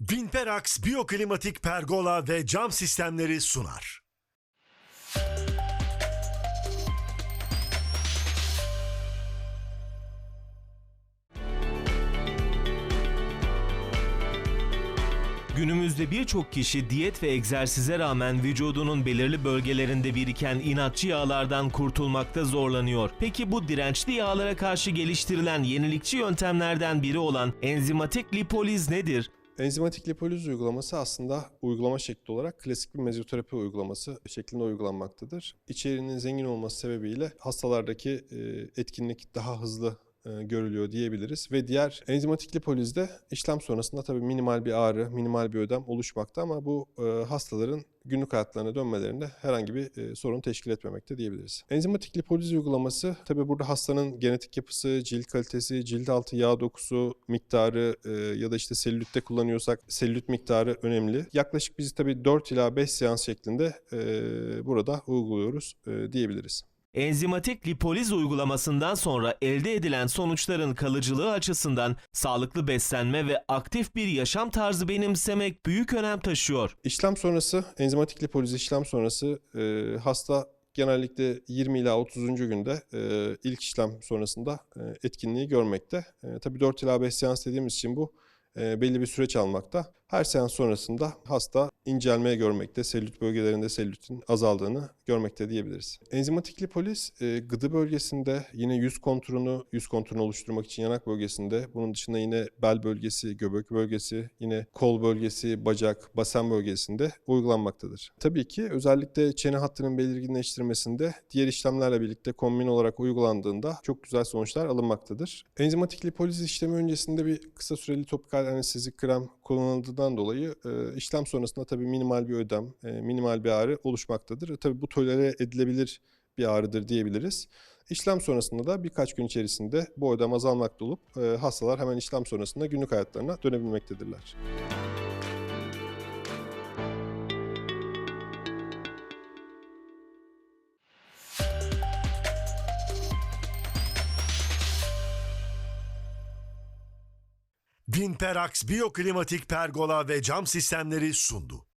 Vinperax Biyoklimatik Pergola ve Cam Sistemleri sunar. Günümüzde birçok kişi diyet ve egzersize rağmen vücudunun belirli bölgelerinde biriken inatçı yağlardan kurtulmakta zorlanıyor. Peki bu dirençli yağlara karşı geliştirilen yenilikçi yöntemlerden biri olan enzimatik lipoliz nedir? Enzimatik lipoliz uygulaması aslında uygulama şekli olarak klasik bir mezyoterapi uygulaması şeklinde uygulanmaktadır. İçeriğinin zengin olması sebebiyle hastalardaki etkinlik daha hızlı görülüyor diyebiliriz. Ve diğer enzimatik lipolizde işlem sonrasında tabii minimal bir ağrı, minimal bir ödem oluşmakta ama bu e, hastaların günlük hayatlarına dönmelerinde herhangi bir e, sorun teşkil etmemekte diyebiliriz. Enzimatik lipoliz uygulaması tabii burada hastanın genetik yapısı, cilt kalitesi, cilt altı yağ dokusu miktarı e, ya da işte selülitte kullanıyorsak selülit miktarı önemli. Yaklaşık biz tabii 4 ila 5 seans şeklinde e, burada uyguluyoruz e, diyebiliriz. Enzimatik lipoliz uygulamasından sonra elde edilen sonuçların kalıcılığı açısından sağlıklı beslenme ve aktif bir yaşam tarzı benimsemek büyük önem taşıyor. İşlem sonrası, enzimatik lipoliz işlem sonrası e, hasta genellikle 20 ila 30. günde e, ilk işlem sonrasında e, etkinliği görmekte. E, tabii 4 ila 5 seans dediğimiz için bu e, belli bir süreç almakta. Her seans sonrasında hasta incelmeye görmekte, selülit bölgelerinde selülitin azaldığını görmekte diyebiliriz. Enzimatik lipoliz e, gıdı bölgesinde yine yüz konturunu, yüz konturunu oluşturmak için yanak bölgesinde, bunun dışında yine bel bölgesi, göbek bölgesi, yine kol bölgesi, bacak, basen bölgesinde uygulanmaktadır. Tabii ki özellikle çene hattının belirginleştirmesinde diğer işlemlerle birlikte kombin olarak uygulandığında çok güzel sonuçlar alınmaktadır. Enzimatik lipoliz işlemi öncesinde bir kısa süreli topikal anestezik krem kullanıldığından dolayı e, işlem sonrasında tabii minimal bir ödem, e, minimal bir ağrı oluşmaktadır. Tabii bu tolere edilebilir bir ağrıdır diyebiliriz. İşlem sonrasında da birkaç gün içerisinde bu ödem azalmakta olup e, hastalar hemen işlem sonrasında günlük hayatlarına dönebilmektedirler. Vinperax Biyoklimatik Pergola ve Cam Sistemleri sundu.